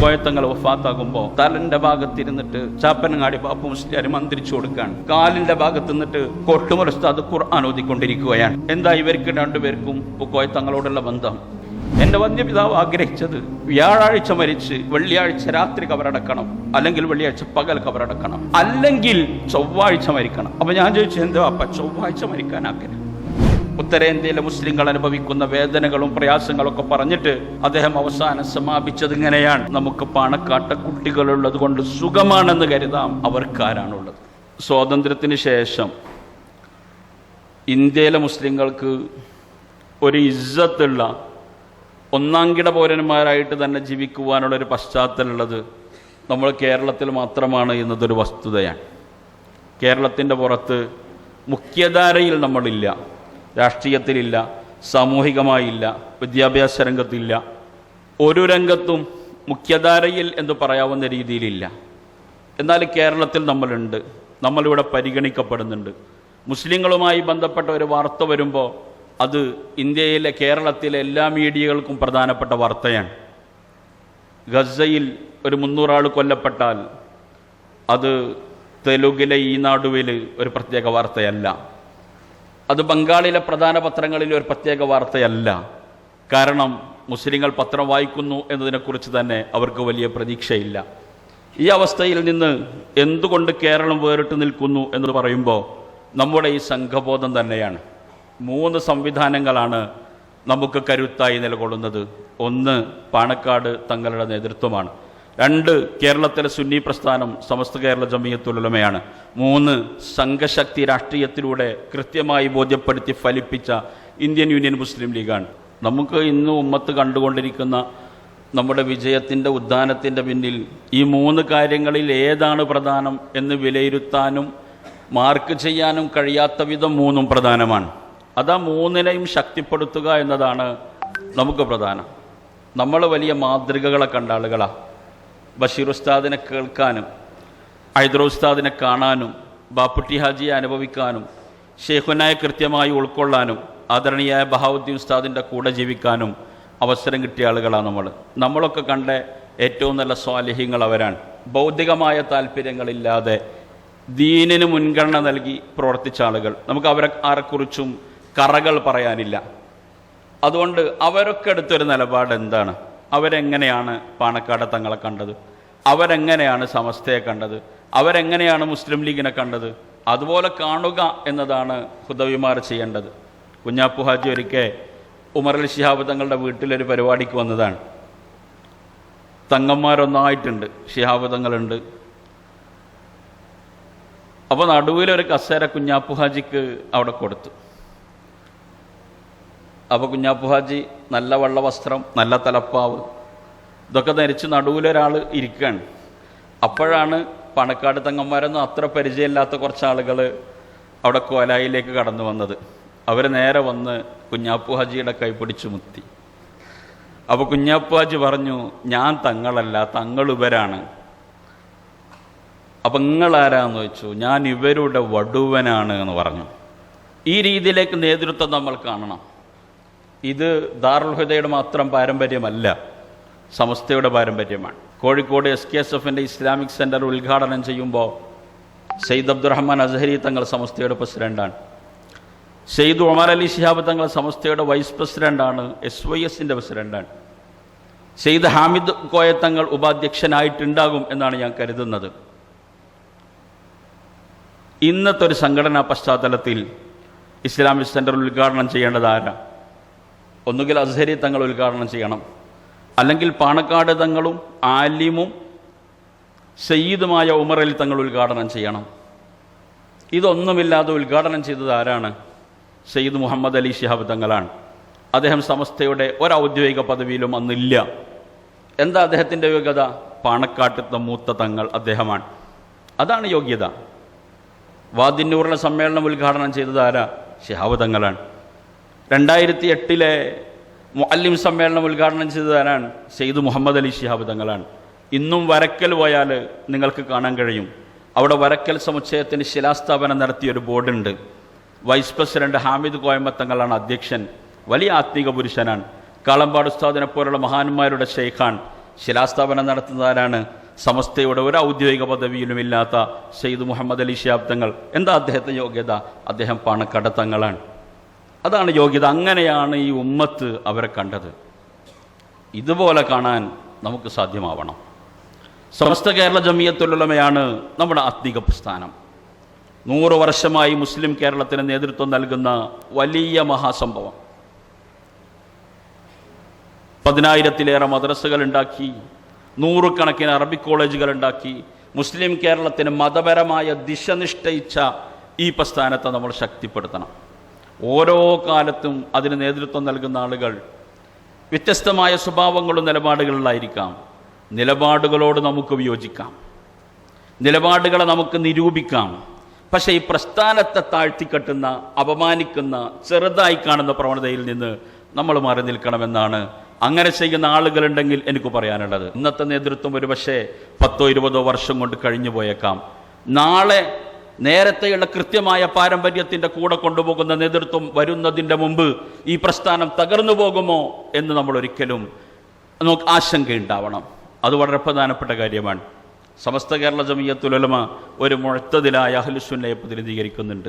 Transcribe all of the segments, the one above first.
കോയത്തങ്ങൾ വഫാത്താകുമ്പോൾ തലന്റെ ഭാഗത്തിരുന്നിട്ട് ചാപ്പനങ്ങാടി ബാപ്പു മുസ്ലിയാർ മന്ത്രിച്ചു കൊടുക്കുകയാണ് കാലിന്റെ ഭാഗത്ത് നിന്നിട്ട് കൊട്ടുമുറസ്താദ് ഖുർആൻ ഓതിക്കൊണ്ടിരിക്കുകയാണ്. എന്താ ഇവർക്ക് രണ്ടുപേർക്കും കോയത്തങ്ങളോടുള്ള ബന്ധം? എന്റെ വന്യപിതാവ് ആഗ്രഹിച്ചത് വ്യാഴാഴ്ച മരിച്ച് വെള്ളിയാഴ്ച രാത്രി കവറടക്കണം അല്ലെങ്കിൽ വെള്ളിയാഴ്ച പകൽ കവറടക്കണം അല്ലെങ്കിൽ ചൊവ്വാഴ്ച മരിക്കണം. അപ്പൊ ഞാൻ ചോദിച്ചു എന്താ അപ്പ ചൊവ്വാഴ്ച മരിക്കാൻ ആഗ്രഹം. ഉത്തരേന്ത്യയിലെ മുസ്ലിങ്ങൾ അനുഭവിക്കുന്ന വേദനകളും പ്രയാസങ്ങളൊക്കെ പറഞ്ഞിട്ട് അദ്ദേഹം അവസാനം സമാപിച്ചത് ഇങ്ങനെയാണ്. നമുക്ക് പാണക്കാട്ട കുട്ടികളുള്ളത് കൊണ്ട് സുഖമാണെന്ന് കരുതാം. അവർക്കാരാണുള്ളത്. സ്വാതന്ത്ര്യത്തിന് ശേഷം ഇന്ത്യയിലെ മുസ്ലിങ്ങൾക്ക് ഒരു ഇജ്ജത്തുള്ള ഒന്നാംകിട പൗരന്മാരായിട്ട് തന്നെ ജീവിക്കുവാനുള്ള ഒരു പശ്ചാത്തലമുള്ളത് നമ്മൾ കേരളത്തിൽ മാത്രമാണ് എന്നതൊരു വസ്തുതയാണ്. കേരളത്തിന്റെ പുറത്ത് മുഖ്യധാരയിൽ നമ്മളില്ല. രാഷ്ട്രീയത്തിലില്ല സാമൂഹികമായില്ല വിദ്യാഭ്യാസ രംഗത്തില്ല. ഒരു രംഗത്തും മുഖ്യധാരയിൽ എന്ന് പറയാവുന്ന രീതിയിലില്ല. എന്നാൽ കേരളത്തിൽ നമ്മളുണ്ട് നമ്മളിവിടെ പരിഗണിക്കപ്പെടുന്നുണ്ട്. മുസ്ലിങ്ങളുമായി ബന്ധപ്പെട്ട ഒരു വാർത്ത വരുമ്പോൾ അത് ഇന്ത്യയിലെ കേരളത്തിലെ എല്ലാ മീഡിയകൾക്കും പ്രധാനപ്പെട്ട വാർത്തയാണ്. ഗസയിൽ ഒരു മുന്നൂറാൾ കൊല്ലപ്പെട്ടാൽ അത് തെലുഗിലെ ഈ നാടുവിൽ ഒരു പ്രത്യേക വാർത്തയല്ല. അത് ബംഗാളിലെ പ്രധാന പത്രങ്ങളിൽ ഒരു പ്രത്യേക വാർത്തയല്ല. കാരണം മുസ്ലിങ്ങൾ പത്രം വായിക്കുന്നു എന്നതിനെക്കുറിച്ച് തന്നെ അവർക്ക് വലിയ പ്രതീക്ഷയില്ല. ഈ അവസ്ഥയിൽ നിന്ന് എന്തുകൊണ്ട് കേരളം വേറിട്ട് നിൽക്കുന്നു എന്ന് പറയുമ്പോൾ നമ്മുടെ ഈ സംഘബോധം തന്നെയാണ്. മൂന്ന് സംവിധാനങ്ങളാണ് നമുക്ക് കരുത്തായി നിലകൊള്ളുന്നത്. ഒന്ന് പാണക്കാട് തങ്ങളുടെ നേതൃത്വമാണ്. രണ്ട് കേരളത്തിലെ സുന്നി പ്രസ്ഥാനം സമസ്ത കേരള ജമീയത്തുലമയാണ്. മൂന്ന് സംഘശക്തി രാഷ്ട്രീയത്തിലൂടെ കൃത്യമായി ബോധ്യപ്പെടുത്തി ഫലിപ്പിച്ച ഇന്ത്യൻ യൂണിയൻ മുസ്ലിം ലീഗാണ്. നമുക്ക് ഇന്ന് ഉമ്മത്ത് കണ്ടുകൊണ്ടിരിക്കുന്ന നമ്മുടെ വിജയത്തിന്റെ ഉദ്ധാനത്തിന്റെ പിന്നിൽ ഈ മൂന്ന് കാര്യങ്ങളിൽ ഏതാണ് പ്രധാനം എന്ന് വിലയിരുത്താനും മാർക്ക് ചെയ്യാനും കഴിയാത്ത വിധം മൂന്നും പ്രധാനമാണ്. അതാ മൂന്നിനെയും ശക്തിപ്പെടുത്തുക എന്നതാണ് നമുക്ക് പ്രധാനം. നമ്മൾ വലിയ മാതൃകകളെ കണ്ട ആളുകളാണ് ബഷീർ ഉസ്താദിനെ കേൾക്കാനും ഹൈദർ ഉസ്താദിനെ കാണാനും ബാപ്പുട്ടി ഹാജിയെ അനുഭവിക്കാനും ഷെയ്ഖുനായെ കൃത്യമായി ഉൾക്കൊള്ളാനും ആദരണീയായ ബഹാവുദ്ദീൻ ഉസ്താദിന്റെ കൂടെ ജീവിക്കാനും അവസരം കിട്ടിയ ആളുകളാണ് നമ്മൾ. നമ്മളൊക്കെ കണ്ട ഏറ്റവും നല്ല സ്വാലിഹ്യങ്ങൾ അവരാണ്. ഭൗതികമായ താല്പര്യങ്ങളില്ലാതെ ദീനിന് മുൻഗണന നൽകി പ്രവർത്തിച്ച ആളുകൾ. നമുക്ക് അവരെ ആരെക്കുറിച്ചും കറകൾ പറയാനില്ല. അതുകൊണ്ട് അവരൊക്കെ എടുത്തൊരു നിലപാട് എന്താണ് അവരെങ്ങനെയാണ് പാണക്കാട് തങ്ങളെ കണ്ടത്? അവരെങ്ങനെയാണ് സമസ്തയെ കണ്ടത്? അവരെങ്ങനെയാണ് മുസ്ലിം ലീഗിനെ കണ്ടത്? അതുപോലെ കാണുക എന്നതാണ് ഹുദവിമാർ ചെയ്യേണ്ടത്. കുഞ്ഞാപ്പു ഹാജി ഒരിക്കൽ ഉമർ അലി ഷിഹാബ് തങ്ങളുടെ വീട്ടിലൊരു പരിപാടിക്ക് വന്നതാണ്. തങ്ങന്മാരൊന്നായിട്ടുണ്ട് ഷിഹാബ് തങ്ങളുണ്ട്. അപ്പോൾ നടുവിലൊരു കസേര കുഞ്ഞാപ്പു ഹാജിക്ക് അവിടെ കൊടുത്തു. അപ്പോൾ കുഞ്ഞാപ്പു ഹാജി നല്ല വെള്ള വസ്ത്രം നല്ല തലപ്പാവ്. ഇതൊക്കെ ധരിച്ച് നടുവിലൊരാൾ ഇരിക്കുകയാണ്. അപ്പോഴാണ് പണക്കാട് തങ്ങന്മാരൊന്നും അത്ര പരിചയമില്ലാത്ത കുറച്ച് ആളുകൾ അവിടെ കോലായിലേക്ക് കടന്നു വന്നത്. അവർ നേരെ വന്ന് കുഞ്ഞാപ്പു ഹാജിയുടെ കൈ പിടിച്ചു മുത്തി. അപ്പോൾ കുഞ്ഞാപ്പു ഹാജി പറഞ്ഞു ഞാൻ തങ്ങളല്ല തങ്ങൾ ഇവരാണ്. അപ്പം നിങ്ങളാരാന്ന് ചോദിച്ചു ഞാൻ ഇവരുടെ വടുവനാണ് എന്ന് പറഞ്ഞു. ഈ രീതിയിലേക്ക് നേതൃത്വം നമ്മൾ കാണണം. ഇത് ദാറുൽ ഹുദയുടെ മാത്രം പാരമ്പര്യമല്ല സമസ്തയുടെ പാരമ്പര്യമാണ്. കോഴിക്കോട് എസ് കെ എസ് എഫിന്റെ ഇസ്ലാമിക് സെന്റർ ഉദ്ഘാടനം ചെയ്യുമ്പോൾ സെയ്ദ് അബ്ദുറഹ്മാൻ അസഹരി തങ്ങൾ സമസ്തയുടെ പ്രസിഡന്റാണ് സെയ്ദ് ഉമർ അലി ഷിഹാബ് തങ്ങൾ സമസ്തയുടെ വൈസ് പ്രസിഡന്റാണ് എസ് വൈ എസിന്റെ പ്രസിഡന്റാണ് സെയ്ദ് ഹാമിദ് കോയ തങ്ങൾ ഉപാധ്യക്ഷനായിട്ടുണ്ടാകും എന്നാണ് ഞാൻ കരുതുന്നത്. ഇന്നത്തെ ഒരു സംഘടനാ പശ്ചാത്തലത്തിൽ ഇസ്ലാമിക് സെന്റർ ഉദ്ഘാടനം ചെയ്യേണ്ടത് ആരാ? ഒന്നുകിൽ അസ്ഹരി തങ്ങൾ ഉദ്ഘാടനം ചെയ്യണം. അല്ലെങ്കിൽ പാണക്കാട് തങ്ങളും ആലിമും സയ്യിദുമായ ഉമറിൽ തങ്ങൾ ഉദ്ഘാടനം ചെയ്യണം. ഇതൊന്നുമില്ലാതെ ഉദ്ഘാടനം ചെയ്തത് ആരാണ്? സയ്യിദ് മുഹമ്മദ് അലി ഷിഹാബ് തങ്ങളാണ്. അദ്ദേഹം സമസ്തയുടെ ഒരൗദ്യോഗിക പദവിയിലും അന്നില്ല. എന്താ അദ്ദേഹത്തിന്റെ യോഗ്യത? പാണക്കാട്ടത്തെ മൂത്ത തങ്ങൾ അദ്ദേഹമാണ്. അതാണ് യോഗ്യത. വാദിന്നൂറിലെ സമ്മേളനം ഉദ്ഘാടനം ചെയ്തത് ആരാ? ഷിഹാബ് തങ്ങളാണ്. രണ്ടായിരത്തി എട്ടിലെ മുഅല്ലിം സമ്മേളനം ഉദ്ഘാടനം ചെയ്തതാരാണ് സെയ്ദ് മുഹമ്മദ് അലി ഷിഹാബ് തങ്ങളാണ്. ഇന്നും വരക്കൽ പോയാൽ നിങ്ങൾക്ക് കാണാൻ കഴിയും. അവിടെ വരക്കൽ സമുച്ചയത്തിന് ശിലാസ്ഥാപനം നടത്തിയ ഒരു ബോർഡുണ്ട്. വൈസ് പ്രസിഡന്റ് ഹാമിദ് കോയമ്പത്തങ്ങളാണ് അധ്യക്ഷൻ. വലിയ ആത്മീക പുരുഷനാണ്. കാളമ്പാട് ഉസ്താദിനെ പോലുള്ള മഹാന്മാരുടെ ഷെയ്ഖാൻ ശിലാസ്ഥാപനം നടത്തുന്നതാരാണ് സമസ്തയുടെ ഒരു ഔദ്യോഗിക പദവിയിലും ഇല്ലാത്ത സെയ്ദ് മുഹമ്മദ് അലി ഷിയാബ് തങ്ങൾ. എന്താ അദ്ദേഹത്തെ യോഗ്യത? അദ്ദേഹം പണക്കട തങ്ങളാണ്. അതാണ് യോഗ്യത. അങ്ങനെയാണ് ഈ ഉമ്മത്ത് അവരെ കണ്ടത്. ഇതുപോലെ കാണാൻ നമുക്ക് സാധ്യമാവണം. സമസ്ത കേരള ജമിയത്തുലമയാണ് നമ്മുടെ ആത്മീക പ്രസ്ഥാനം. നൂറ് വർഷമായി മുസ്ലിം കേരളത്തിന് നേതൃത്വം നൽകുന്ന വലിയ മഹാസംഭവം. പതിനായിരത്തിലേറെ മദ്രസകൾ ഉണ്ടാക്കി നൂറുകണക്കിന് അറബി കോളേജുകൾ ഉണ്ടാക്കി മുസ്ലിം കേരളത്തിന് മതപരമായ ദിശ നിശ്ചയിച്ച ഈ പ്രസ്ഥാനത്തെ നമ്മൾ ശക്തിപ്പെടുത്തണം. ഓരോ കാലത്തും അതിന് നേതൃത്വം നൽകുന്ന ആളുകൾ വ്യത്യസ്തമായ സ്വഭാവങ്ങളും നിലപാടുകളിലായിരിക്കാം. നിലപാടുകളോട് നമുക്ക് വിയോജിക്കാം. നിലപാടുകളെ നമുക്ക് നിരൂപിക്കാം. പക്ഷേ ഈ പ്രസ്ഥാനത്തെ താഴ്ത്തിക്കെട്ടുന്ന അപമാനിക്കുന്ന ചെറുതായി കാണുന്ന പ്രവണതയിൽ നിന്ന് നമ്മൾ മാറി നിൽക്കണമെന്നാണ് അങ്ങനെ ചെയ്യുന്ന ആളുകളുണ്ടെങ്കിൽ എനിക്ക് പറയാനുള്ളത്. ഇന്നത്തെ നേതൃത്വം ഒരുപക്ഷെ പത്തോ ഇരുപതോ വർഷം കൊണ്ട് കഴിഞ്ഞു പോയേക്കാം നാളെ നേരത്തെയുള്ള കൃത്യമായ പാരമ്പര്യത്തിന്റെ കൂടെ കൊണ്ടുപോകുന്ന നേതൃത്വം വരുന്നതിന്റെ മുമ്പ് ഈ പ്രസ്ഥാനം തകർന്നു പോകുമോ എന്ന് നമ്മൾ ഒരിക്കലും നമുക്ക് ആശങ്കയുണ്ടാവണം. അത് വളരെ പ്രധാനപ്പെട്ട കാര്യമാണ്. സമസ്ത കേരള ജമീയത്തുലമ ഒരു മുഴത്തതിലായ അഹ്ലുസുന്നയെ പ്രതിനിധീകരിക്കുന്നുണ്ട്.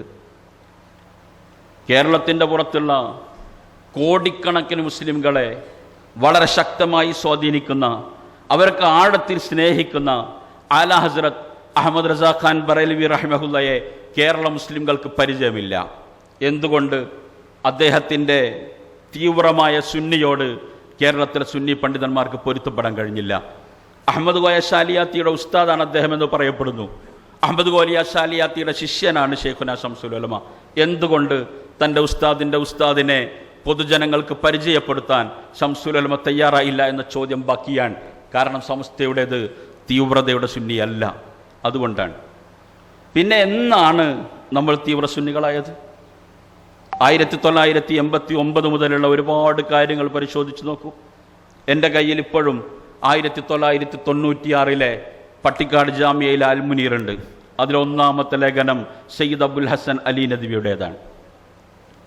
കേരളത്തിന്റെ പുറത്തുള്ള കോടിക്കണക്കിന് മുസ്ലിംകളെ വളരെ ശക്തമായി സ്വാധീനിക്കുന്ന അവർക്ക് ആഴത്തിൽ സ്നേഹിക്കുന്ന ആല ഹസ്രത്ത് അഹമ്മദ് റസാ ഖാൻ ബറേലവി റഹ്മഹുല്ലയെ കേരള മുസ്ലിംകൾക്ക് പരിചയമില്ല. എന്തുകൊണ്ട്? അദ്ദേഹത്തിന്റെ തീവ്രമായ സുന്നിയോട് കേരളത്തിലെ സുന്നി പണ്ഡിതന്മാർക്ക് പൊരുത്തപ്പെടാൻ കഴിഞ്ഞില്ല. അഹമ്മദ് കോയ ഷാലിയാത്തിയുടെ ഉസ്താദാണ് അദ്ദേഹം എന്ന് പറയപ്പെടുന്നു. അഹമ്മദ് കോലിയ ഷാലിയാത്തിയുടെ ശിഷ്യനാണ് ഷെയ്ഖുന ശംസുലമ എന്തുകൊണ്ട് തന്റെ ഉസ്താദിന്റെ ഉസ്താദിനെ പൊതുജനങ്ങൾക്ക് പരിചയപ്പെടുത്താൻ ശംസുലമ തയ്യാറായില്ല എന്ന ചോദ്യം ബാക്കിയാണ്. കാരണം സംസ്ഥയുടേത് തീവ്രതയുടെ സുന്നിയല്ല. അതുകൊണ്ടാണ്. പിന്നെ എന്നാണ് നമ്മൾ തീവ്ര സുന്നികളായത് ആയിരത്തി തൊള്ളായിരത്തി എൺപത്തി ഒമ്പത് മുതലുള്ള ഒരുപാട് കാര്യങ്ങൾ പരിശോധിച്ച് നോക്കൂ. എന്റെ കയ്യിൽ ഇപ്പോഴും ആയിരത്തി തൊള്ളായിരത്തി തൊണ്ണൂറ്റിയാറിലെ പട്ടിക്കാട് ജാമ്യയിൽ അൽമുനീറുണ്ട്. അതിലൊന്നാമത്തെ ലേഖനം സയ്യിദ് അബുൽ ഹസൻ അലി നദ്വിയുടേതാണ്.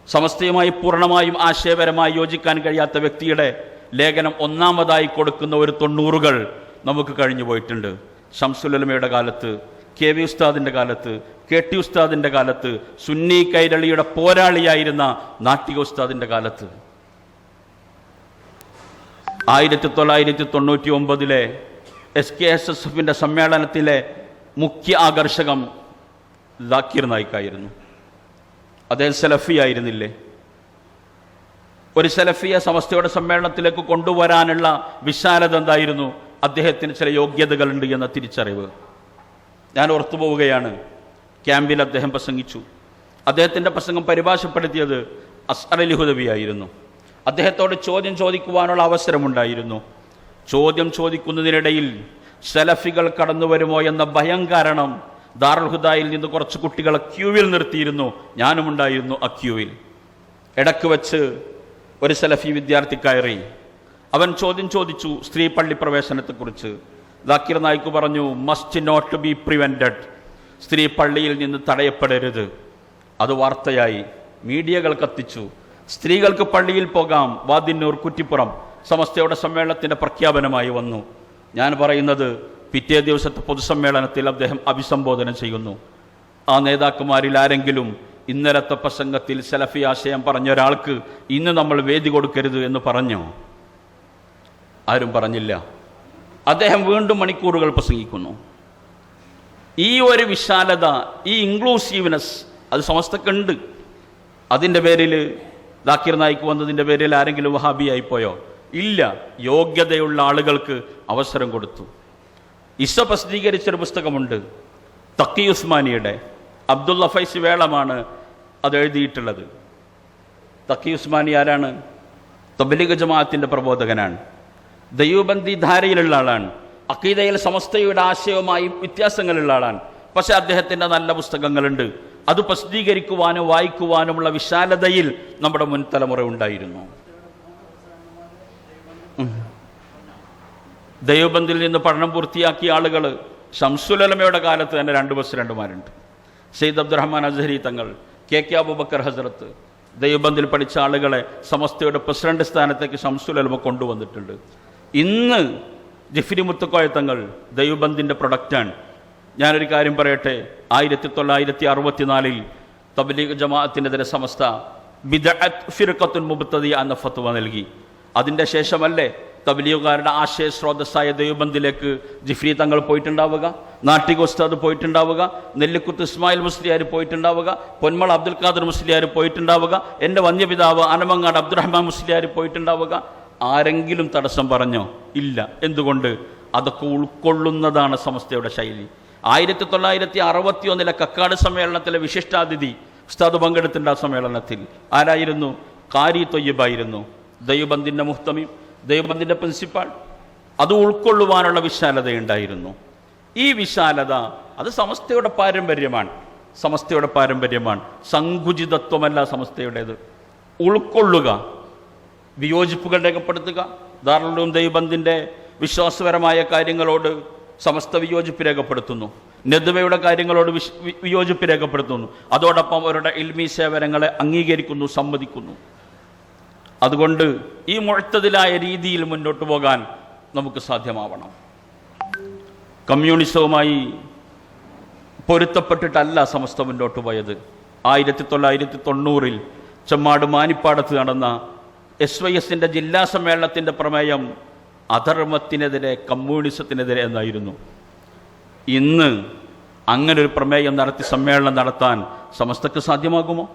സമസ്തയുമായി പൂർണമായും ആശയപരമായി യോജിക്കാൻ കഴിയാത്ത വ്യക്തിയുടെ ലേഖനം ഒന്നാമതായി കൊടുക്കുന്ന ഒരു തൊണ്ണൂറുകൾ നമുക്ക് കഴിഞ്ഞു പോയിട്ടുണ്ട്. ഷംസുലമയുടെ കാലത്ത് കെ വി ഉസ്താദിന്റെ കാലത്ത് കെ ടി ഉസ്താദിന്റെ കാലത്ത് സുന്നി കൈരളിയുടെ പോരാളിയായിരുന്ന നാട്ടിക ഉസ്താദിന്റെ കാലത്ത്. ആയിരത്തി തൊള്ളായിരത്തി തൊണ്ണൂറ്റി ഒമ്പതിലെ എസ് കെ എസ് എസ് എഫിന്റെ സമ്മേളനത്തിലെ മുഖ്യ ആകർഷകം ലാക്കീർ നായിക്കായിരുന്നു. അദ്ദേഹം സെലഫി ആയിരുന്നില്ലേ? ഒരു സെലഫിയെ സമസ്തയുടെ സമ്മേളനത്തിലേക്ക് കൊണ്ടുവരാനുള്ള വിശാലത എന്തായിരുന്നു? അദ്ദേഹത്തിന് ചില യോഗ്യതകളുണ്ട് എന്ന തിരിച്ചറിവ്. ഞാൻ ഓർത്തു പോവുകയാണ്. ക്യാമ്പിൽ അദ്ദേഹം പ്രസംഗിച്ചു. അദ്ദേഹത്തിന്റെ പ്രസംഗം പരിഭാഷപ്പെടുത്തിയത് അസ് അലി ഹുദവിയായിരുന്നു അദ്ദേഹത്തോട് ചോദ്യം ചോദിക്കുവാനുള്ള അവസരമുണ്ടായിരുന്നു. ചോദ്യം ചോദിക്കുന്നതിനിടയിൽ സെലഫികൾ കടന്നു വരുമോ എന്ന ഭയം കാരണം ദാറുൽ ഹുദായിൽ നിന്ന് കുറച്ച് കുട്ടികളെ ക്യൂവിൽ നിർത്തിയിരുന്നു. ഞാനുമുണ്ടായിരുന്നു ആ ക്യൂവിൽ. ഇടയ്ക്ക് വച്ച് ഒരു സെലഫി വിദ്യാർത്ഥി കയറി. അവൻ ചോദ്യം ചോദിച്ചു സ്ത്രീ പള്ളി പ്രവേശനത്തെക്കുറിച്ച്? ദാക്കിർ നായിക്ക് പറഞ്ഞു മസ്റ്റ് നോട്ട് ബി പ്രിവെന്റഡ് സ്ത്രീ പള്ളിയിൽ നിന്ന് തടയപ്പെടരുത്. അത് വാർത്തയായി. മീഡിയകൾ കത്തിച്ചു. സ്ത്രീകൾക്ക് പള്ളിയിൽ പോകാം. വാദിന്നൂർ കുറ്റിപ്പുറം സമസ്തയുടെ സമ്മേളനത്തിന്റെ പ്രഖ്യാപനമായി വന്നു. ഞാൻ പറയുന്നത് പിറ്റേ ദിവസത്തെ പൊതുസമ്മേളനത്തിൽ അദ്ദേഹം അഭിസംബോധന ചെയ്യുന്നു. ആ നേതാക്കന്മാരിൽ ആരെങ്കിലും ഇന്നലത്തെ പ്രസംഗത്തിൽ സെലഫി ആശയം പറഞ്ഞ ഒരാൾക്ക് ഇന്ന് നമ്മൾ വേദി കൊടുക്കരുത് എന്ന് പറഞ്ഞോ? ആരും പറഞ്ഞില്ല. അദ്ദേഹം വീണ്ടും മണിക്കൂറുകൾ പ്രസംഗിക്കുന്നു. ഈ ഒരു വിശാലത ഈ ഇൻക്ലൂസീവ്നെസ് അത് സമസ്തക്കുണ്ട്. അതിന്റെ പേരിൽ ദാക്കിർ നായിക്ക് വന്നതിന്റെ പേരിൽ ആരെങ്കിലും വഹാബിയായിപ്പോയോ? ഇല്ല. യോഗ്യതയുള്ള ആളുകൾക്ക് അവസരം കൊടുത്തു. ഇസ പ്രസിദ്ധീകരിച്ചൊരു പുസ്തകമുണ്ട് തക്കി ഉസ്മാനിയുടെ അബ്ദുള്ള ഫൈസ് വേളമാണ് അത് എഴുതിയിട്ടുള്ളത്. തക്കി ഉസ്മാനി ആരാണ്? തബലിഗ ജമാഅത്തിന്റെ പ്രബോധകനാണ്. ദൈവബന്ധി ധാരയിലുള്ള ആളാണ്. അക്കീതയിൽ സമസ്തയുടെ ആശയവുമായി വ്യത്യാസങ്ങളുള്ള ആളാണ്. പക്ഷേ അദ്ദേഹത്തിന്റെ നല്ല പുസ്തകങ്ങളുണ്ട്. അത് പ്രസിദ്ധീകരിക്കുവാനും വായിക്കുവാനുമുള്ള വിശാലതയിൽ നമ്മുടെ മുൻ തലമുറ ഉണ്ടായിരുന്നു. ദൈവബന്ധിൽ നിന്ന് പഠനം പൂർത്തിയാക്കിയ ആളുകൾ ഷംസുലമയുടെ കാലത്ത് തന്നെ രണ്ട് പ്രസിഡന്റുമാരുണ്ട് സെയ്ദ് അബ്ദുറഹ്മാൻ അസഹരി തങ്ങൾ കെ കെ അബൂബക്കർ ഹസരത്ത് ദൈവബന്ധിൽ പഠിച്ച ആളുകളെ സമസ്തയുടെ പ്രസിഡന്റ് സ്ഥാനത്തേക്ക് ഷംസുലമ കൊണ്ടുവന്നിട്ടുണ്ട്. ഇന്ന് ജഫിരി മുത്തുക്കോയ തങ്ങൾ ദൈവബന്ധിന്റെ പ്രൊഡക്റ്റാണ്. ഞാനൊരു കാര്യം പറയട്ടെ. ആയിരത്തി തൊള്ളായിരത്തി അറുപത്തിനാലിൽ തബ്ലീഗ് ജമാഅത്തിനെതിരെ സമസ്ത ബിദഅത്ത് ഫിർഖത്തുൽ മുബത്തതി എന്ന ഫത്വ നൽകി. അതിന്റെ ശേഷമല്ലേ തബ്ലീഗുകാരുടെ ആശയ സ്രോതസ്സായ ദൈവബന്ധിലേക്ക് ജിഫ്രി തങ്ങൾ പോയിട്ടുണ്ടാവുക? നാട്ടിക ഉസ്താദ് പോയിട്ടുണ്ടാവുക? നെല്ലിക്കുത്ത് ഇസ്മായിൽ മുസ്ലിയാർ പോയിട്ടുണ്ടാവുക? പൊന്മൾ അബ്ദുൽ ഖാദർ മുസ്ലിയാർ പോയിട്ടുണ്ടാവുക? എന്റെ വന്യപിതാവ് അനമങ്ങാട് അബ്ദുറഹ്മാൻ മുസ്ലിയാർ പോയിട്ടുണ്ടാവുക? ആരെങ്കിലും തടസ്സം പറഞ്ഞോ ഇല്ല. എന്തുകൊണ്ട്? അതൊക്കെ ഉൾക്കൊള്ളുന്നതാണ് സമസ്തയുടെ ശൈലി. ആയിരത്തി തൊള്ളായിരത്തി അറുപത്തി ഒന്നിലെ കക്കാട് സമ്മേളനത്തിലെ വിശിഷ്ടാതിഥി ഉസ്താദ് പങ്കെടുത്തിട്ടുണ്ട് ആ സമ്മേളനത്തിൽ. ആരായിരുന്നു? കാരി തൊയ്യബായിരുന്നു. ദൈവബന്ധിന്റെ മുഹ്തമി ദൈവബന്ധിന്റെ പ്രിൻസിപ്പാൾ. അത് ഉൾക്കൊള്ളുവാനുള്ള വിശാലതയുണ്ടായിരുന്നു. ഈ വിശാലത അത് സമസ്തയുടെ പാരമ്പര്യമാണ്. സമസ്തയുടെ പാരമ്പര്യമാണ്. സങ്കുചിതത്വമല്ല സമസ്തയുടേത്. ഉൾക്കൊള്ളുക വിയോജിപ്പുകൾ രേഖപ്പെടുത്തുക. ധാരാളം ദൈവബന്ധിന്റെ വിശ്വാസപരമായ കാര്യങ്ങളോട് സമസ്ത വിയോജിപ്പ് രേഖപ്പെടുത്തുന്നു. നെതുവയുടെ കാര്യങ്ങളോട് വിശ് വിയോജിപ്പ് രേഖപ്പെടുത്തുന്നു. അതോടൊപ്പം അവരുടെ ഇൽമി സേവനങ്ങളെ അംഗീകരിക്കുന്നു സമ്മതിക്കുന്നു. അതുകൊണ്ട് ഈ മുഴത്തതിലായ രീതിയിൽ മുന്നോട്ട് പോകാൻ നമുക്ക് സാധ്യമാവണം. കമ്മ്യൂണിസവുമായി പൊരുത്തപ്പെട്ടിട്ടല്ല സമസ്ത മുന്നോട്ട് പോയത്. ആയിരത്തി തൊള്ളായിരത്തി തൊണ്ണൂറിൽ ചെമ്മാട് മാനിപ്പാടത്ത് നടന്ന എസ് വൈ എസിന്റെ ജില്ലാ സമ്മേളനത്തിന്റെ പ്രമേയം അധർമ്മത്തിനെതിരെ കമ്മ്യൂണിസത്തിനെതിരെ എന്നായിരുന്നു. ഇന്ന് അങ്ങനെ ഒരു പ്രമേയം നടത്തി സമ്മേളനം നടത്താൻ സമസ്തക്ക് സാധ്യമാകുമോ?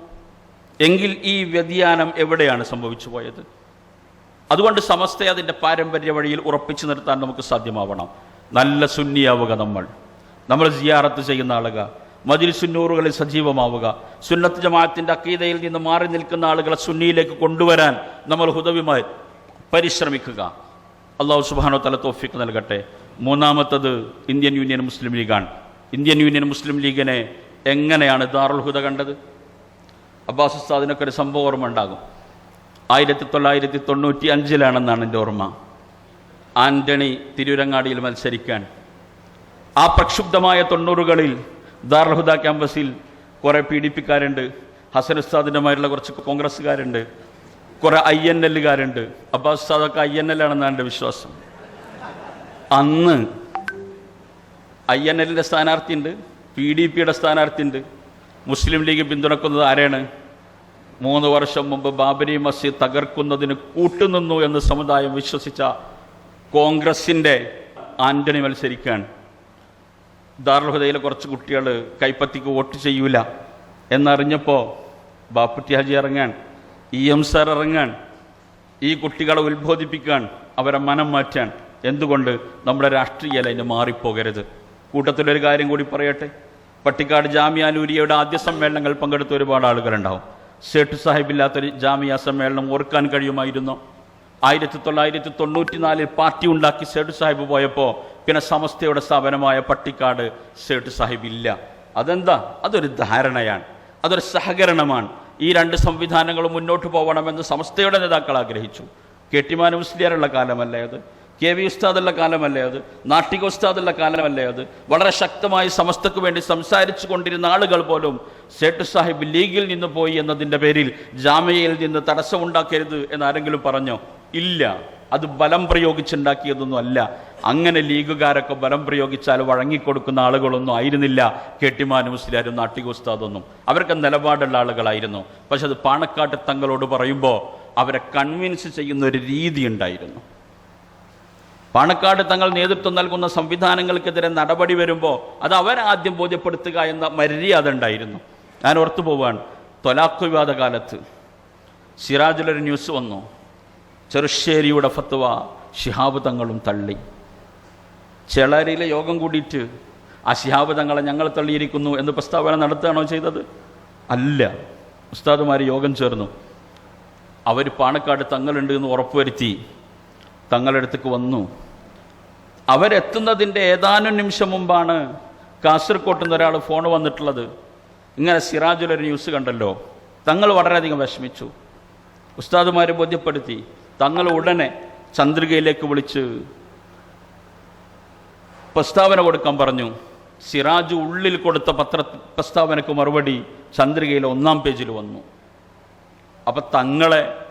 എങ്കിൽ ഈ വ്യതിയാനം എവിടെയാണ് സംഭവിച്ചു പോയത്? അതുകൊണ്ട് സമസ്തയെ അതിന്റെ പാരമ്പര്യ വഴിയിൽ ഉറപ്പിച്ചു നിർത്താൻ നമുക്ക് സാധ്യമാവണം. നല്ല സുന്നിയാവുക നമ്മൾ. നമ്മൾ സിയാറത്ത് ചെയ്യുന്ന ആളുക മതിൽ സുന്നൂറുകളിൽ സജീവമാവുക. സുന്നത്ത് ജമാഅത്തിന്റെ അക്കീതയിൽ നിന്ന് മാറി നിൽക്കുന്ന ആളുകളെ സുന്നിയിലേക്ക് കൊണ്ടുവരാൻ നമ്മൾ ഹുദവിമായി പരിശ്രമിക്കുക. അള്ളാഹു സുബാനോ തല തോഫിക്ക് നൽകട്ടെ. മൂന്നാമത്തത് ഇന്ത്യൻ യൂണിയൻ മുസ്ലിം ലീഗാണ്. ഇന്ത്യൻ യൂണിയൻ മുസ്ലിം ലീഗിനെ എങ്ങനെയാണ് ദാറുൽ ഹുദ കണ്ടത്? അബ്ബാസ് ഉസ്താദിനൊക്കെ ഒരു സംഭവം ഓർമ്മ ഉണ്ടാകും. ആയിരത്തി തൊള്ളായിരത്തി തൊണ്ണൂറ്റി അഞ്ചിലാണെന്നാണ് എന്റെ ഓർമ്മ. ആന്റണി തിരൂരങ്ങാടിയിൽ മത്സരിക്കാൻ. ആ പ്രക്ഷുബ്ധമായ തൊണ്ണൂറുകളിൽ ദാർഹുദ ക്യാമ്പസിൽ കുറേ പി ഡി പിക്കാരുണ്ട് ഹസൻ ഉസ്താദിന്റെ മാതിരിയുള്ള കുറച്ച് കോൺഗ്രസ്സുകാരുണ്ട് കുറേ ഐ എൻ എല്ലുകാരുണ്ട്. അബ്ബാസ് ഉസ്താദൊക്കെ ഐ എൻ എൽ ആണെന്നാണ് എന്റെ വിശ്വാസം. അന്ന് ഐ എൻ എല്ലിന്റെ സ്ഥാനാർത്ഥിയുണ്ട് പി ഡി പിയുടെ സ്ഥാനാർത്ഥിയുണ്ട്. മുസ്ലിം ലീഗ് പിന്തുണക്കുന്നത് ആരാണ്? മൂന്ന് വർഷം മുമ്പ് ബാബരി മസ്ജിദ് തകർക്കുന്നതിന് കൂട്ടുനിന്നു എന്ന് സമുദായം വിശ്വസിച്ച കോൺഗ്രസിന്റെ ആന്റണി മത്സരിക്കാൻ ദാർഹുദയിലെ കുറച്ച് കുട്ടികൾ കൈപ്പത്തിക്ക് വോട്ട് ചെയ്യൂല എന്നറിഞ്ഞപ്പോൾ ബാപ്പുട്ടി ഹാജി ഇറങ്ങാൻ ഇ എം സാർ ഇറങ്ങാൻ ഈ കുട്ടികളെ ഉത്ബോധിപ്പിക്കാൻ അവരെ മനം മാറ്റാൻ എന്തുകൊണ്ട് നമ്മുടെ രാഷ്ട്രീയ ലൈന് മാറിപ്പോകരുത്? കൂട്ടത്തിലൊരു കാര്യം കൂടി പറയട്ടെ. പട്ടിക്കാട് ജാമ്യാനൂരിയയുടെ ആദ്യ സമ്മേളനങ്ങൾ പങ്കെടുത്ത ഒരുപാട് ആളുകളുണ്ടാവും. സേട്ട് സാഹിബില്ലാത്തൊരു ജാമ്യ സമ്മേളനം ഓർക്കാൻ കഴിയുമായിരുന്നോ? ആയിരത്തി തൊള്ളായിരത്തി തൊണ്ണൂറ്റിനാലിൽ പാർട്ടി ഉണ്ടാക്കി സേട്ട് സാഹിബ് പോയപ്പോൾ പിന്നെ സമസ്തയുടെ സ്ഥാപനമായ പട്ടിക്കാട് സേട്ട് സാഹിബ് ഇല്ല. അതെന്താ? അതൊരു ധാരണയാണ്. അതൊരു സഹകരണമാണ്. ഈ രണ്ട് സംവിധാനങ്ങളും മുന്നോട്ട് പോകണമെന്ന് സമസ്തയുടെ നേതാക്കൾ ആഗ്രഹിച്ചു. കെ ടി മാന മുസ്ലിയാറുള്ള കാലമല്ലേ അത്? കെ വി ഉസ്താദുള്ള കാലമല്ലേ അത്? നാട്ടിക ഉസ്താദുള്ള കാലമല്ലേ അത്? വളരെ ശക്തമായി സമസ്തക്ക് വേണ്ടി സംസാരിച്ചു കൊണ്ടിരുന്ന ആളുകൾ പോലും സേട്ട് സാഹിബ് ലീഗിൽ നിന്ന് പോയി എന്നതിന്റെ പേരിൽ ജാമ്യയിൽ നിന്ന് തടസ്സമുണ്ടാക്കരുത് എന്നാരെങ്കിലും പറഞ്ഞോ? ഇല്ല. അത് ബലം പ്രയോഗിച്ചുണ്ടാക്കിയതൊന്നും അല്ല. അങ്ങനെ ലീഗുകാരൊക്കെ ബലം പ്രയോഗിച്ചാൽ വഴങ്ങിക്കൊടുക്കുന്ന ആളുകളൊന്നും ആയിരുന്നില്ല. കെട്ടിമാൻ മുസ്ലിയാരും നാട്ടിക ഉസ്താദൊന്നും. അവരൊക്കെ നിലപാടുള്ള ആളുകളായിരുന്നു. പക്ഷെ അത് പാണക്കാട്ട് തങ്ങളോട് പറയുമ്പോൾ അവരെ കൺവിൻസ് ചെയ്യുന്ന ഒരു രീതി ഉണ്ടായിരുന്നു. പാണക്കാട് തങ്ങൾ നേതൃത്വം നൽകുന്ന സംവിധാനങ്ങൾക്കെതിരെ നടപടി വരുമ്പോൾ അത് അവരാദ്യം ബോധ്യപ്പെടുത്തുക എന്ന മര്യാദ ഉണ്ടായിരുന്നു ഞാൻ ഓർത്തു പോവുകയാണ് തൊലാഖ് വിവാദ കാലത്ത് സിറാജിലൊരു ന്യൂസ് വന്നു. ചെറുശ്ശേരിയുടെ ഫത്വ ശിഹാബ് തങ്ങളും തള്ളി. ചെളരിയിലെ യോഗം കൂടിയിട്ട് ആ ശിഹാബ് തങ്ങളെ ഞങ്ങൾ തള്ളിയിരിക്കുന്നു എന്ന് പ്രസ്താവന നടത്തുകയാണോ ചെയ്തത്? അല്ല. ഉസ്താദുമാർ യോഗം ചേർന്നു. അവർ പാണക്കാട് തങ്ങളുണ്ട് എന്ന് ഉറപ്പുവരുത്തി. തങ്ങളടുത്തേക്ക് വന്നു. അവരെത്തുന്നതിന്റെ ഏതാനും നിമിഷം മുമ്പാണ് കാസർകോട്ട് നിന്ന് ഒരാൾ ഫോൺ വന്നിട്ടുള്ളത്. ഇങ്ങനെ സിറാജുലൊരു ന്യൂസ് കണ്ടല്ലോ. തങ്ങൾ വളരെയധികം വിഷമിച്ചു. ഉസ്താദുമാരെ ബോധ്യപ്പെടുത്തി. തങ്ങൾ ഉടനെ ചന്ദ്രികയിലേക്ക് വിളിച്ച് പ്രസ്താവന കൊടുക്കാൻ പറഞ്ഞു. സിറാജ് ഉള്ളിൽ കൊടുത്ത പത്ര പ്രസ്താവനക്ക് മറുപടി ചന്ദ്രികയിലെ ഒന്നാം പേജിൽ വന്നു. അപ്പം തങ്ങളെ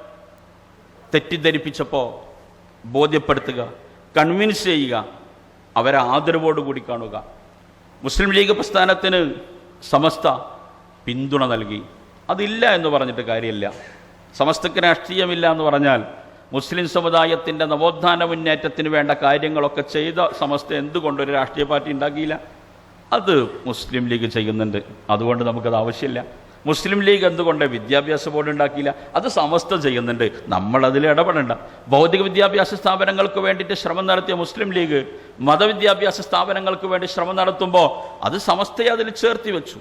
തെറ്റിദ്ധരിപ്പിച്ചപ്പോൾ ബോധ്യപ്പെടുത്തുക കൺവിൻസ് ചെയ്യുക അവരെ ആദരവോടുകൂടി കാണുക. മുസ്ലിം ലീഗ് പ്രസ്ഥാനത്തിന് സമസ്ത പിന്തുണ നൽകി. അതില്ല എന്ന് പറഞ്ഞിട്ട് കാര്യമില്ല. സമസ്തക്ക് രാഷ്ട്രീയമില്ല എന്ന് പറഞ്ഞാൽ മുസ്ലിം സമുദായത്തിന്റെ നവോത്ഥാന മുന്നേറ്റത്തിന് വേണ്ട കാര്യങ്ങളൊക്കെ ചെയ്ത സമസ്ത എന്തുകൊണ്ടൊരു രാഷ്ട്രീയ പാർട്ടി ഉണ്ടാക്കിയില്ല? അത് മുസ്ലിം ലീഗ് ചെയ്യുന്നുണ്ട്. അതുകൊണ്ട് നമുക്കത് ആവശ്യമില്ല. മുസ്ലിം ലീഗ് എന്തുകൊണ്ട് വിദ്യാഭ്യാസ ബോർഡ് ഉണ്ടാക്കിയില്ല? അത് സമസ്ത ചെയ്യുന്നുണ്ട്. നമ്മളതിൽ ഇടപെടേണ്ട. ഭൗതിക വിദ്യാഭ്യാസ സ്ഥാപനങ്ങൾക്ക് വേണ്ടിയിട്ട് ശ്രമം നടത്തിയ മുസ്ലിം ലീഗ് മതവിദ്യാഭ്യാസ സ്ഥാപനങ്ങൾക്ക് വേണ്ടി ശ്രമം നടത്തുമ്പോൾ അത് സമസ്തയെ അതിൽ ചേർത്തി വെച്ചു.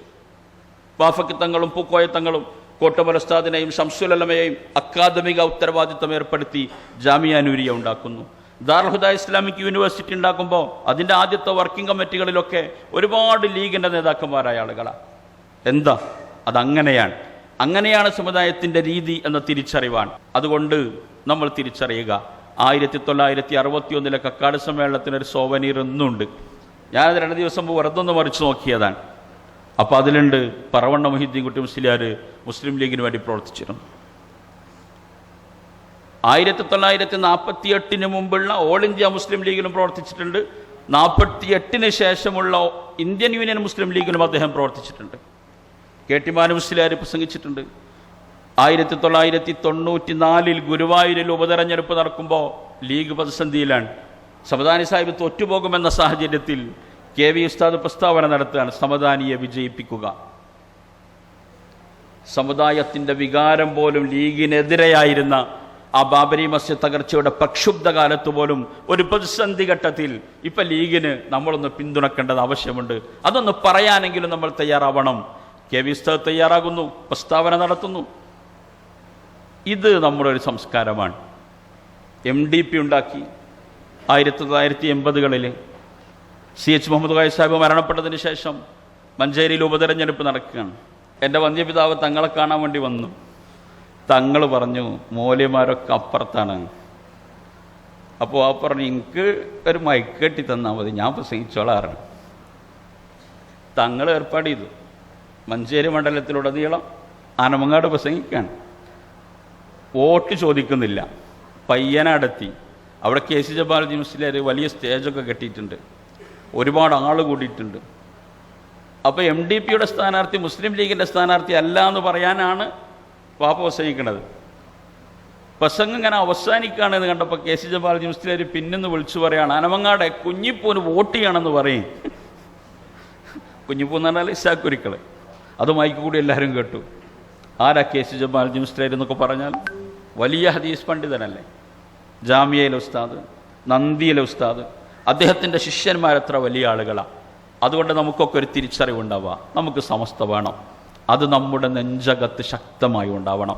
ബാഫക്കിത്തങ്ങളും പൂക്കോയത്തങ്ങളും കോട്ടമലസ്താദിനെയും ശംസുലമയെയും അക്കാദമിക ഉത്തരവാദിത്വം ഏർപ്പെടുത്തി ജാമിയാനൂരിയ ഉണ്ടാക്കുന്നു. ദാർഹുദ ഇസ്ലാമിക് യൂണിവേഴ്സിറ്റി ഉണ്ടാക്കുമ്പോൾ അതിന്റെ ആദ്യത്തെ വർക്കിംഗ് കമ്മിറ്റികളിലൊക്കെ ഒരുപാട് ലീഗിന്റെ നേതാക്കന്മാരായ ആളുകളാണ് എന്താ? അതങ്ങനെയാണ്. അങ്ങനെയാണ് സമുദായത്തിന്റെ രീതി എന്ന തിരിച്ചറിവാണ്. അതുകൊണ്ട് നമ്മൾ തിരിച്ചറിയുക. ആയിരത്തി തൊള്ളായിരത്തി അറുപത്തി ഒന്നിലെ കക്കാട് സമ്മേളനത്തിനൊരു സോവനീർ ഇന്നുണ്ട് ഞാനത് രണ്ട് ദിവസം മുമ്പ് വെറുതൊന്ന് മറിച്ച് നോക്കിയതാണ്. അപ്പോൾ അതിലുണ്ട് പറവണ്ണ മൊഹീദ്ദീൻ കുട്ടി മുസ്ലിയാർ മുസ്ലിം ലീഗിന് വേണ്ടി പ്രവർത്തിച്ചിരുന്നു. ആയിരത്തി തൊള്ളായിരത്തി നാൽപ്പത്തി എട്ടിന് മുമ്പുള്ള ഓൾ ഇന്ത്യ മുസ്ലിം ലീഗിലും പ്രവർത്തിച്ചിട്ടുണ്ട്. നാൽപ്പത്തി എട്ടിന് ശേഷമുള്ള ഇന്ത്യൻ യൂണിയൻ മുസ്ലിം ലീഗിലും അദ്ദേഹം പ്രവർത്തിച്ചിട്ടുണ്ട്. കെ ടി മാനു മുസ്ലിയാർ പ്രസംഗിച്ചിട്ടുണ്ട്? ആയിരത്തി തൊള്ളായിരത്തി തൊണ്ണൂറ്റി നാലിൽ ഗുരുവായൂരിൽ ഉപതെരഞ്ഞെടുപ്പ് നടക്കുമ്പോൾ ലീഗ് പ്രതിസന്ധിയിലാണ്. സമദാനി സാഹിബ് തോറ്റുപോകുമെന്ന സാഹചര്യത്തിൽ കെ വി ഉസ്താദ് പ്രസ്താവന നടത്തുകയാണ്. സമദാനിയെ വിജയിപ്പിക്കുക. സമുദായത്തിന്റെ വികാരം പോലും ലീഗിനെതിരെയായിരുന്ന ആ ബാബരി മസ്ജിദ് തകർച്ചയുടെ പ്രക്ഷുബ്ധ കാലത്ത് പോലും ഒരു പ്രതിസന്ധി ഘട്ടത്തിൽ ഇപ്പം ലീഗിന് നമ്മളൊന്ന് പിന്തുണക്കേണ്ടത് ആവശ്യമുണ്ട്. അതൊന്ന് പറയാനെങ്കിലും നമ്മൾ തയ്യാറാവണം. കെ വി ഉസ്താദ് തയ്യാറാകുന്നു പ്രസ്താവന നടത്തുന്നു. ഇത് നമ്മുടെ ഒരു സംസ്കാരമാണ്. എം ഡി പി ഉണ്ടാക്കി ആയിരത്തി തൊള്ളായിരത്തി എൺപതുകളിൽ സി എച്ച് മുഹമ്മദ് ഖായ് സാഹിബ് മരണപ്പെട്ടതിന് ശേഷം മഞ്ചേരിയിൽ ഉപതെരഞ്ഞെടുപ്പ് നടക്കുകയാണ്. എന്റെ വന്ധ്യപിതാവ് തങ്ങളെ കാണാൻ വേണ്ടി വന്നു. തങ്ങൾ പറഞ്ഞു മൂല്യമാരൊക്കെ അപ്പുറത്താണ്. അപ്പോൾ ആ പറഞ്ഞു എനിക്ക് ഒരു മൈക്ക് കെട്ടി തന്നാൽ മതി ഞാൻ പ്രസംഗിച്ചോളാറാണ് തങ്ങൾ ഏർപ്പാട് ചെയ്തു. മഞ്ചേരി മണ്ഡലത്തിലുടനീളം ആനമങ്ങാട് പ്രസംഗിക്കുകയാണ്. വോട്ട് ചോദിക്കുന്നില്ല. പയ്യനടത്തി. അവിടെ കെ സി ജബാലജി മുസ്ലിയാർ വലിയ സ്റ്റേജൊക്കെ കെട്ടിയിട്ടുണ്ട്. ഒരുപാട് ആൾ കൂടിയിട്ടുണ്ട്. അപ്പോൾ എം ഡി പിയുടെ സ്ഥാനാർത്ഥി മുസ്ലിം ലീഗിന്റെ സ്ഥാനാർത്ഥി അല്ല എന്ന് പറയാനാണ് വാപ്പ പ്രസംഗിക്കുന്നത്. പ്രസംഗം ഇങ്ങനെ അവസാനിക്കുകയാണെന്ന് കണ്ടപ്പോൾ കെ സി ജബാലജി മുസ്ലിയാർ പിന്നെന്ന് വിളിച്ചു പറയാണ് അനമങ്ങാടെ കുഞ്ഞിപ്പൂന് വോട്ട് ചെയ്യണമെന്ന് പറയും. കുഞ്ഞിപ്പൂ എന്ന് പറഞ്ഞാൽ ഇസാക്കുരുക്കൾ അത് മൈക്ക് കൂടി എല്ലാവരും കേട്ടു. ആരാ കെ സി ജമാൽ മുസ്ലിയാർ എന്നൊക്കെ പറഞ്ഞാൽ വലിയ ഹദീസ് പണ്ഡിതനല്ലേ? ജാമ്യയിലെ ഉസ്താദ് നന്ദിയിലെ ഉസ്താദ്. അദ്ദേഹത്തിന്റെ ശിഷ്യന്മാരെത്ര വലിയ ആളുകളാണ് അതുകൊണ്ട് നമുക്കൊക്കെ ഒരു തിരിച്ചറിവുണ്ടാവുക നമുക്ക് സമസ്ത വേണം. അത് നമ്മുടെ നെഞ്ചകത്ത് ശക്തമായി ഉണ്ടാവണം.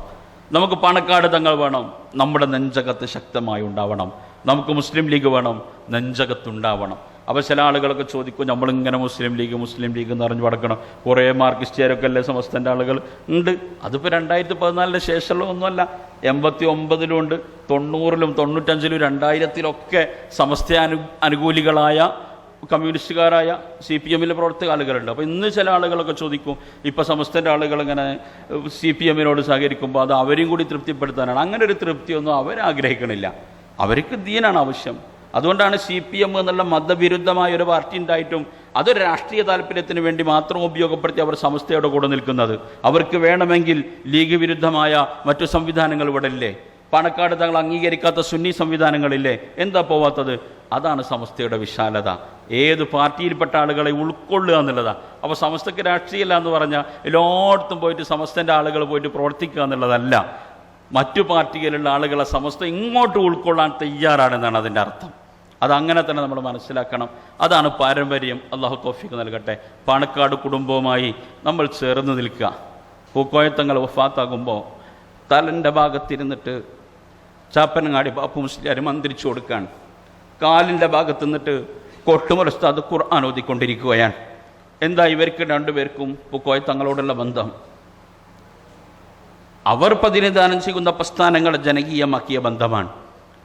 നമുക്ക് പണക്കാട് തങ്ങൾ വേണം. നമ്മുടെ നെഞ്ചകത്ത് ശക്തമായി ഉണ്ടാവണം. നമുക്ക് മുസ്ലിം ലീഗ് വേണം. നെഞ്ചകത്തുണ്ടാവണം അപ്പോൾ ചില ആളുകളൊക്കെ ചോദിക്കും നമ്മളിങ്ങനെ മുസ്ലിം ലീഗ് മുസ്ലിം ലീഗ് എന്ന് പറഞ്ഞ് പടക്കണം കുറേ മാർക്കിസ്റ്റുകാരൊക്കെ അല്ലേ സമസ്തന്റെ ആളുകൾ? ഉണ്ട്. അതിപ്പോൾ രണ്ടായിരത്തി പതിനാലിന് ശേഷമുള്ള ഒന്നുമല്ല. എൺപത്തി ഒമ്പതിലും ഉണ്ട് തൊണ്ണൂറിലും തൊണ്ണൂറ്റഞ്ചിലും രണ്ടായിരത്തിലൊക്കെ സമസ്ത അനു അനുകൂലികളായ കമ്മ്യൂണിസ്റ്റുകാരായ സി പി എമ്മിലെ പ്രവർത്തക ആളുകളുണ്ട്. അപ്പോൾ ഇന്ന് ചില ആളുകളൊക്കെ ചോദിക്കും ഇപ്പോൾ സമസ്തന്റെ ആളുകൾ ഇങ്ങനെ സി പി എമ്മിനോട് സഹകരിക്കുമ്പോൾ അത് അവരെയും കൂടി തൃപ്തിപ്പെടുത്താനാണ്? അങ്ങനെ ഒരു തൃപ്തിയൊന്നും അവരാഗ്രഹിക്കണില്ല. അവർക്ക് ദീനാണ് ആവശ്യം. അതുകൊണ്ടാണ് സി പി എം എന്നുള്ള മതവിരുദ്ധമായ ഒരു പാർട്ടി ഉണ്ടായിട്ടും അതൊരു രാഷ്ട്രീയ താല്പര്യത്തിന് വേണ്ടി മാത്രം ഉപയോഗപ്പെടുത്തി അവർ സമസ്തയുടെ കൂടെ നിൽക്കുന്നത്. അവർക്ക് വേണമെങ്കിൽ ലീഗ് വിരുദ്ധമായ മറ്റു സംവിധാനങ്ങൾ ഇവിടെ ഇല്ലേ പാണക്കാട് തങ്ങൾ അംഗീകരിക്കാത്ത സുന്നി സംവിധാനങ്ങളില്ലേ? എന്താ പോവാത്തത്? അതാണ് സമസ്തയുടെ വിശാലത. ഏത് പാർട്ടിയിൽപ്പെട്ട ആളുകളെ ഉൾക്കൊള്ളുക എന്നുള്ളതാണ് അപ്പോൾ സമസ്തക്ക് രാഷ്ട്രീയമല്ല എന്ന് പറഞ്ഞാൽ എല്ലായിടത്തും പോയിട്ട് സമസ്തന്റെ ആളുകൾ പോയിട്ട് പ്രവർത്തിക്കുക എന്നുള്ളതല്ല. മറ്റു പാർട്ടിയിലുള്ള ആളുകളെ സമസ്ത ഇങ്ങോട്ട് ഉൾക്കൊള്ളാൻ തയ്യാറാണെന്നാണ് അതിന്റെ അർത്ഥം. അതങ്ങനെ തന്നെ നമ്മൾ മനസ്സിലാക്കണം. അതാണ് പാരമ്പര്യം. അള്ളാഹു തോഫിക്ക് നൽകട്ടെ. പാണക്കാട് കുടുംബവുമായി നമ്മൾ ചേർന്ന് നിൽക്കുക. പൂക്കോയത്തങ്ങൾ വഫാത്താകുമ്പോൾ തലന്റെ ഭാഗത്തിരുന്നിട്ട് ചാപ്പനങ്ങാടി ബാപ്പു മുസ്ലിയാർ മന്ത്രിച്ചു കൊടുക്കുകയാണ് കാലിന്റെ ഭാഗത്ത് നിന്നിട്ട് കൊട്ടുമുറസ്താദ് ഖുർആൻ ഓതിക്കൊണ്ടിരിക്കുകയാണ്. എന്താ ഇവർക്ക് രണ്ടുപേർക്കും പൂക്കോയ തങ്ങളോടുള്ള ബന്ധം? അവർ പ്രതിനിധാനം ചെയ്യുന്ന പ്രസ്ഥാനങ്ങളെ ജനകീയമാക്കിയ ബന്ധമാണ്.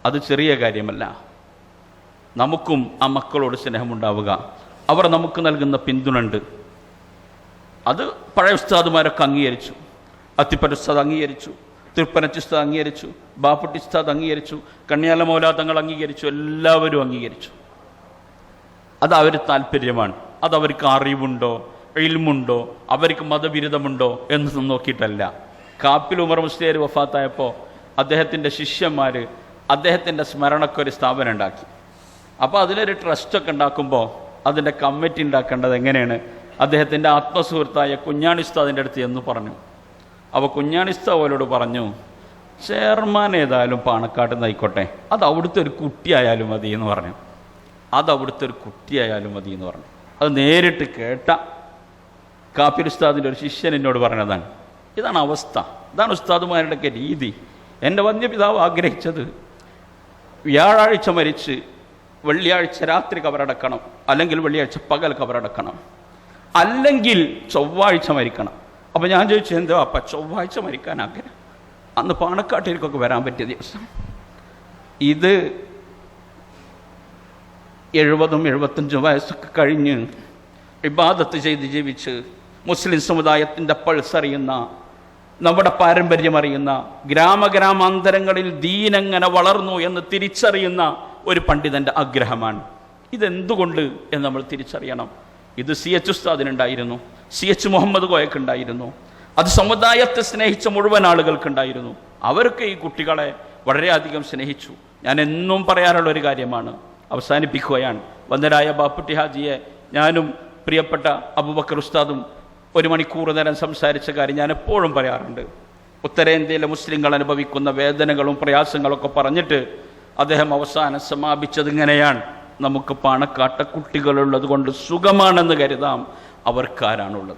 അത് ചെറിയ കാര്യമല്ല. നമുക്കും ആ മക്കളോട് സ്നേഹമുണ്ടാവുക. അവർ നമുക്ക് നൽകുന്ന പിന്തുണണ്ട് അത് പഴയ ഉസ്താദുമാരൊക്കെ അംഗീകരിച്ചു. അത്തിപ്പറ്റ ഉസ്താദ് അംഗീകരിച്ചു. തൃപ്പനച്ചുസ്താദ് അംഗീകരിച്ചു. ബാപ്പുട്ടിസ്താദ് അംഗീകരിച്ചു. കണ്യാല മൗലാതങ്ങൾ അംഗീകരിച്ചു. എല്ലാവരും അംഗീകരിച്ചു. അത് അവർ താല്പര്യമാണ്. അത് അവർക്ക് അറിവുണ്ടോ? ഇൽമുണ്ടോ? അവർക്ക് മതവിരുദ്ധമുണ്ടോ എന്ന് നോക്കിയിട്ടല്ല. കാപ്പിൽ ഉമർ മുസ്ലിയർ വഫാത്തായപ്പോൾ അദ്ദേഹത്തിന്റെ ശിഷ്യന്മാർ അദ്ദേഹത്തിന്റെ സ്മരണക്കൊരു സ്ഥാപനം ഉണ്ടാക്കി. അപ്പോൾ അതിലൊരു ട്രസ്റ്റൊക്കെ ഉണ്ടാക്കുമ്പോൾ അതിന്റെ കമ്മിറ്റി ഉണ്ടാക്കേണ്ടത് എങ്ങനെയാണ്? അദ്ദേഹത്തിന്റെ ആത്മസുഹൃത്തായ കുഞ്ഞാണിസ്താദിന്റെ അടുത്ത് എന്ന് പറഞ്ഞു. അപ്പോൾ കുഞ്ഞാണിസ്ത അവരോട് പറഞ്ഞു ചെയർമാൻ ഏതായാലും പാണക്കാട്ട് നിന്നായിക്കോട്ടെ അത് അവിടുത്തെ ഒരു കുട്ടിയായാലും മതി എന്ന് പറഞ്ഞു. അത് അവിടുത്തെ ഒരു കുട്ടിയായാലും മതി എന്ന് പറഞ്ഞു. അത് നേരിട്ട് കേട്ട കാപ്പിർ ഉസ്താദിന്റെ ഒരു ശിഷ്യൻ എന്നോട് പറഞ്ഞതാണ്. ഇതാണ് അവസ്ഥ. ഇതാണ് ഉസ്താദുമാരുടെയൊക്കെ രീതി. എന്റെ വന്യപിതാവ് ആഗ്രഹിച്ചത് വ്യാഴാഴ്ച മരിച്ച് വെള്ളിയാഴ്ച രാത്രി കബറടക്കണം. അല്ലെങ്കിൽ വെള്ളിയാഴ്ച പകൽ കബറടക്കണം. അല്ലെങ്കിൽ ചൊവ്വാഴ്ച മരിക്കണം. അപ്പം ഞാൻ ചോദിച്ചു എന്തോ അപ്പം ചൊവ്വാഴ്ച മരിക്കാൻ ആഗ്രഹം? അന്ന് പാണക്കാട്ടിലേക്കൊക്കെ വരാൻ പറ്റിയ ദിവസം. ഇത് എഴുപതും എഴുപത്തഞ്ചും വയസ്സൊക്കെ കഴിഞ്ഞ് ഇബാദത്ത് ചെയ്ത് ജീവിച്ച് മുസ്ലിം സമുദായത്തിന്റെ പൾസ് അറിയുന്ന നമ്മുടെ പാരമ്പര്യം അറിയുന്ന ഗ്രാമഗ്രാമാന്തരങ്ങളിൽ ദീനെങ്ങനെ വളർന്നു എന്ന് തിരിച്ചറിയുന്ന ഒരു പണ്ഡിതന്റെ ആഗ്രഹമാണ്. ഇതെന്തുകൊണ്ട് എന്ന് നമ്മൾ തിരിച്ചറിയണം. ഇത് സി എച്ച് ഉസ്താദിനുണ്ടായിരുന്നു. സി എച്ച് മുഹമ്മദ് കോയക്കുണ്ടായിരുന്നു അത് സമുദായത്തെ സ്നേഹിച്ച മുഴുവൻ ആളുകൾക്കുണ്ടായിരുന്നു. അവർക്ക് ഈ കുട്ടികളെ വളരെയധികം സ്നേഹിച്ചു. ഞാൻ എന്നും പറയാറുള്ള ഒരു കാര്യമാണ്. അവസാനിപ്പിക്കുകയാണ്. വന്ദരായ ബാപ്പുട്ടി ഹാജിയെ ഞാനും പ്രിയപ്പെട്ട അബുബക്കർ ഉസ്താദും ഒരു മണിക്കൂർ നേരം സംസാരിച്ച കാര്യം ഞാൻ എപ്പോഴും പറയാറുണ്ട്. ഉത്തരേന്ത്യയിലെ മുസ്ലിങ്ങൾ അനുഭവിക്കുന്ന വേദനകളും പ്രയാസങ്ങളൊക്കെ പറഞ്ഞിട്ട് അദ്ദേഹം അവസാനം സമാപിച്ചത് ഇങ്ങനെയാണ് നമുക്ക് പാണക്കാട്ട കുട്ടികളുള്ളത് കൊണ്ട് സുഖമാണെന്ന് കരുതാം അവർക്കാരാണുള്ളത്.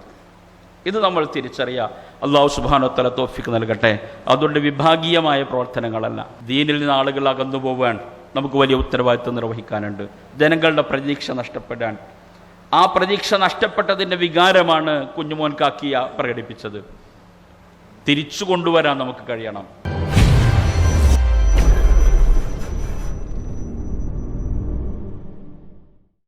ഇത് നമ്മൾ തിരിച്ചറിയാം. അള്ളാഹു സുബാനോത്തല തോഫിക്ക് നൽകട്ടെ. അതുകൊണ്ട് വിഭാഗീയമായ പ്രവർത്തനങ്ങളല്ല. ദീനിൽ നിന്ന് ആളുകൾ അകന്നു പോവാൻ നമുക്ക് വലിയ ഉത്തരവാദിത്വം നിർവഹിക്കാനുണ്ട്. ജനങ്ങളുടെ പ്രതീക്ഷ നഷ്ടപ്പെടാൻ. ആ പ്രതീക്ഷ നഷ്ടപ്പെട്ടതിന്റെ വികാരമാണ് കുഞ്ഞുമോൻ കാക്കിയ പ്രകടിപ്പിച്ചത്. തിരിച്ചു കൊണ്ടുവരാൻ നമുക്ക് കഴിയണം.